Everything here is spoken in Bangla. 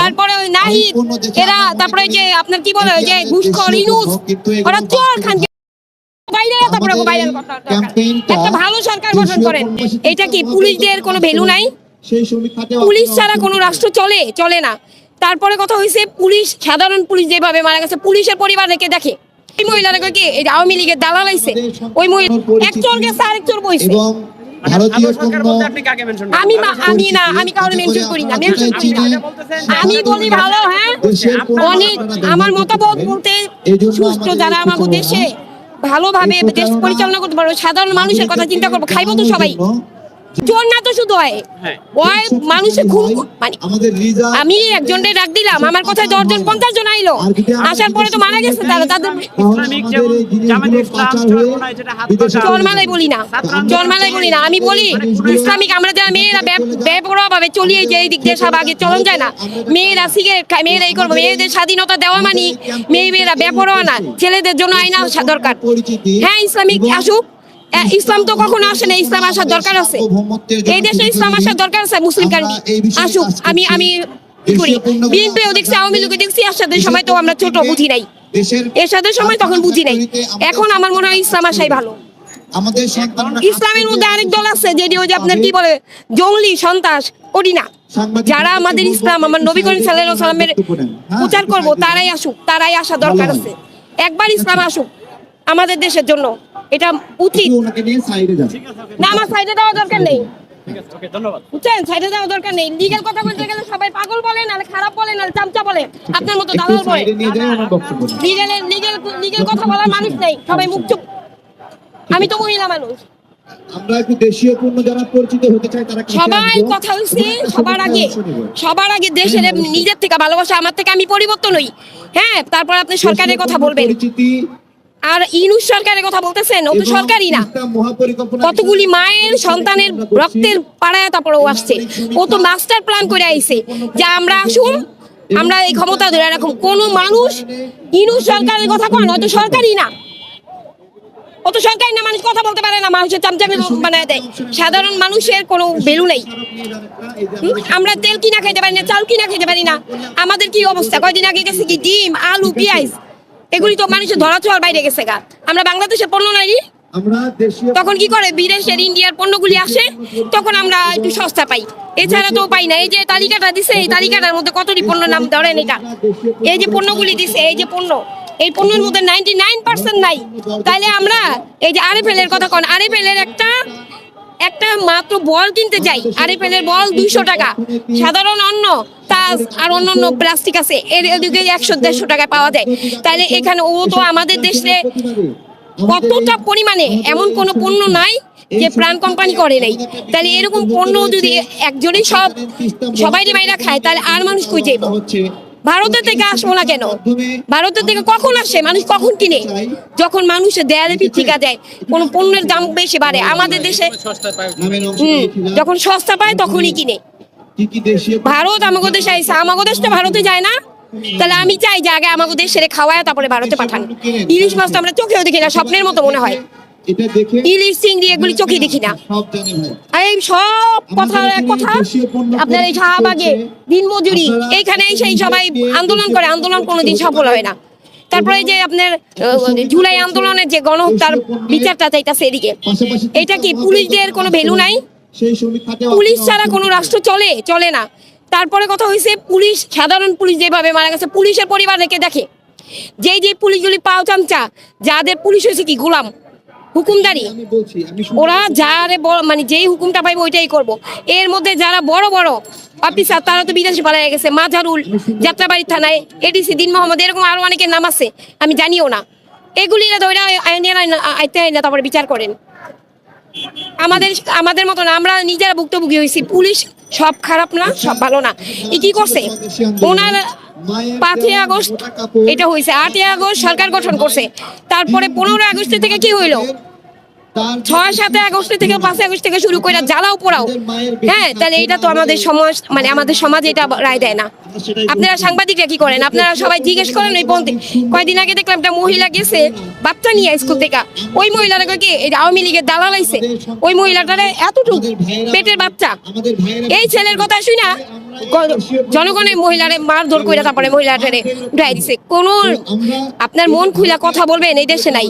তারপরে ওই নাহিদ এরা তারপরে যে আপনার কি বলে যে ঘুষখোর ইনুস ওরা চোর খান তারপরে বাইরের কথা একটা ভালো সরকার গঠন করেন। এটা কি পুলিশদের কোনো ভ্যালু নাই? পুলিশ ছাড়া কোনো রাষ্ট্র চলে চলে না। তারপরে কথা হয়েছে পুলিশ সাধারণ পুলিশ যেভাবে মারা গেছে পুলিশের পরিবার রেখে দেখে। এই মহিলারা কি আওয়ামী লীগের দালাল আইছে। ওই মহিলা এক চোর গেছে আরেক চোর বইছে। ভারতীয় পণ্য মেনশন আমি না আমি কাউকে মেনশন করি না। মেনশন করি না। আমি বলি ভালো হ্যাঁ? অনেক আমার মতামত বলতে সুস্থ যারা দেশে ভালোভাবে দেশ পরিচালনা করতে পারব সাধারণ মানুষের কথা চিন্তা করব খাইবো তো সবাই। চোর না তো শুধু হয়। হ্যাঁ। ওই মানুষের খুন মানে আমি একজনকে ডাক দিলাম আমার কথায় দশজন পঞ্চাশ জন আইলো। আসার পরে তো মারা গেছে তারা তাদের চরমালাই বলি না চরমালাই বলি না। আমি বলি ইসলামিক আমরা যারা মেয়েরা বেপরোয়া ভাবে চলিয়ে যে এই দিক দিয়ে সব আগে চলন যায় না। মেয়েরা সিগারেট খায় মেয়েরা এই করব মেয়েদের স্বাধীনতা দেওয়া মানি মেয়ে মেয়েরা বেপরোয়া না ছেলেদের জন্য আইনা দরকার। হ্যাঁ ইসলামিক আসুক। ইসলাম তো কখনো আসে না ইসলাম আসার দরকার আছে। এই দেশে ইসলাম আসার দরকার আছে, মুসলিম কান্ট্রি। আসুক, আমি আমি দেখছি সময় তো আমরা ছোট নাই। এরশাদের সময় তখন নাই। এখন আমার মনে হয় ইসলাম ভালো। আমাদের ইসলামের মধ্যে আছে, যেটি ওই যে আপনার কি বলে, জঙ্গলি সন্ত্রাস না। যারা আমাদের ইসলাম, আমার নবী করিম সাল্লামের প্রচার করব, তারাই আসুক, তারাই আসা দরকার আছে। একবার ইসলাম আসুক, আমাদের দেশের জন্য। এটা উচিত। না আমার সাইডে দেওয়া দরকার নেই। ঠিক আছে ওকে ধন্যবাদ। বুঝছেন? সাইডে দেওয়া দরকার নেই। লিগেল কথা বলতে গেলে সবাই পাগল বলে নাহলে খারাপ বলে নাহলে চামচা বলে। আপনার মতো দালাল বলে। লিগেল লিগেল লিগেল কথা বলার মানুষ নেই। সবাই মুখ চুপ। আমি তো মহিলা মানুষ। আমরা একটু দেশীয় পণ্য যারা পরিচিত হতে চাই তারা সবাই কথা হচ্ছে সবার আগে সবার আগে দেশের নিজের থেকে ভালোবাসা আমার থেকে আমি পরিবর্তন হই। হ্যাঁ তারপর আপনি সরকারের কথা বলবেন। আর ইনুস সরকারের কথা বলতেছেন ও তো সরকারই না। কতগুলি মায়ের সন্তানের রক্তের পাড়ায় তারপরেও আসছে। ও তো মাস্টার প্ল্যান করে আইছে যে আমরা আসুন আমরা এই ক্ষমতা ধরে রাখুন। কোন মানুষ ইনুস সরকারের কথা কন হয়তো সরকারই না। ও তো সরকারি না মানুষ কথা বলতে পারে না মানুষের চামচামি বানায় দেয়। সাধারণ মানুষের কোনো ভ্যালু নেই। আমরা তেল কিনা খেতে পারি না চাল কিনা খেতে পারি না। আমাদের কি অবস্থা? কয়দিন আগে গেছে কি? ডিম আলু পেঁয়াজ। এগুলি তো মানুষের ধরা ছোঁয়ার বাইরে গেছে গা। আমরা বাংলাদেশের পণ্য নাই তখন কি করে? বিদেশের ইন্ডিয়ার পণ্যগুলি আসে তখন আমরা একটু সস্তা পাই। এছাড়া তো পাই না এই যে তালিকাটা দিছে এই তালিকাটার মধ্যে কতটি পণ্য নাম ধরেন এটা? এই যে পণ্যগুলি দিছে এই যে পণ্য এই পণ্যের মধ্যে নাইনটি নাইন পার্সেন্ট নাই। তাইলে আমরা এই যে আরএফএল এর কথা কন আরএফএল এর একটা একটা মাত্র বল কিনতে যাই। আরএফএল এর বল দুইশো টাকা। সাধারণ অন্য তাজ আর অন্যান্য প্লাস্টিক আছে। এর এদিকে একশো দেড়শো টাকায় পাওয়া যায়। তাইলে এখানে ও তো আমাদের দেশে কতটা পরিমাণে এমন কোনো পণ্য নাই যে প্রাণ কোম্পানি করে নাই। তাহলে এরকম পণ্য যদি একজনই সব সবাই মাইরা খায়, তাহলে আর মানুষ কই যাইব? ভারতের থেকে আসব না কেন? ভারতের থেকে কখন আসে? মানুষ কখন কিনে? যখন মানুষের দেয়ালে পিঠিকা দেয় কোনো পণ্যের দাম বেশি বাড়ে। আমাদের দেশে, হুম। যখন সস্তা পায় তখনই কিনে। ভারত আমাকে দেশে আইসা আমাকে দেশ তো ভারতে যায় না। তাহলে আমি চাই যে আগে আমাকে দেশ ছেড়ে খাওয়ায় তারপরে ভারতে পাঠান। ইলিশ মাছ তো আমরা চোখেও দেখি না, স্বপ্নের মতো মনে হয়। এটা দেখে ইলিশ চিংড়ি এগুলি চোখে দেখি না। এই সব কথা এক কথা আপনার এই শাহবাগে দিন এইখানে সেই সবাই আন্দোলন করে আন্দোলন কোনোদিন সফল হয় না। তারপরে যে আপনার জুলাই আন্দোলনের যে গণহত্যার বিচারটা চাইতাছে এদিকে। এটা কি পুলিশদের কোনো ভ্যালু নাই? পুলিশ ছাড়া কোনো রাষ্ট্র চলে চলে না। তারপরে কথা হয়েছে পুলিশ সাধারণ পুলিশ যেভাবে মারা গেছে পুলিশের পরিবার দেখে। যেই যে পুলিশগুলি পাও চামচা যাদের পুলিশ হয়েছে কি গোলাম। হুকুমদারি। ওরা যারে বড়- মানে যেই হুকুমটা পাইবে ওইটাই করব। এর মধ্যে যারা বড় বড় অফিসার তারা তো বিদেশে পালিয়ে গেছে। মাঝারুল যাত্রাবাড়ি থানায় এডিসি দিন মোহাম্মদ এরকম আরও অনেকের নাম আছে। আমি জানিও না। এগুলি ধরে আইনে আইতে আইনে তারপরে বিচার করেন। আমাদের আমাদের মতো না আমরা নিজেরা ভুক্তভোগী হয়েছি। পুলিশ সব খারাপ না, সব ভালো না। এ কি করছে? ওনার পাঁচই আগস্ট এটা হয়েছে, আটই আগস্ট সরকার গঠন করছে। তারপরে পনেরোই আগস্ট থেকে কি হইল? ছয় সাতে আগস্ট থেকে পাঁচই আগস্ট থেকে শুরু করে জ্বালাও পোড়াও। হ্যাঁ তাহলে এটা তো আমাদের সমাজ মানে আমাদের সমাজ এটা রায় দেয় না। আপনারা সাংবাদিকরা কি করেন? আপনারা সবাই জিজ্ঞেস করেন ওই পন্থী। কয়দিন আগে দেখলাম একটা মহিলা গেছে বাচ্চা নিয়ে স্কুল থেকে। ওই মহিলাটা কি এই আওয়ামী লীগের দালাল আইছে ওই মহিলাটারে এতটুকু পেটের বাচ্চা? এই ছেলের কথা শুই না জনগণের মহিলারে মারধর করে তারপরে মহিলাটারে উঠাই দিছে। কোন আপনার মন খুলে কথা বলবেন এই দেশে নাই।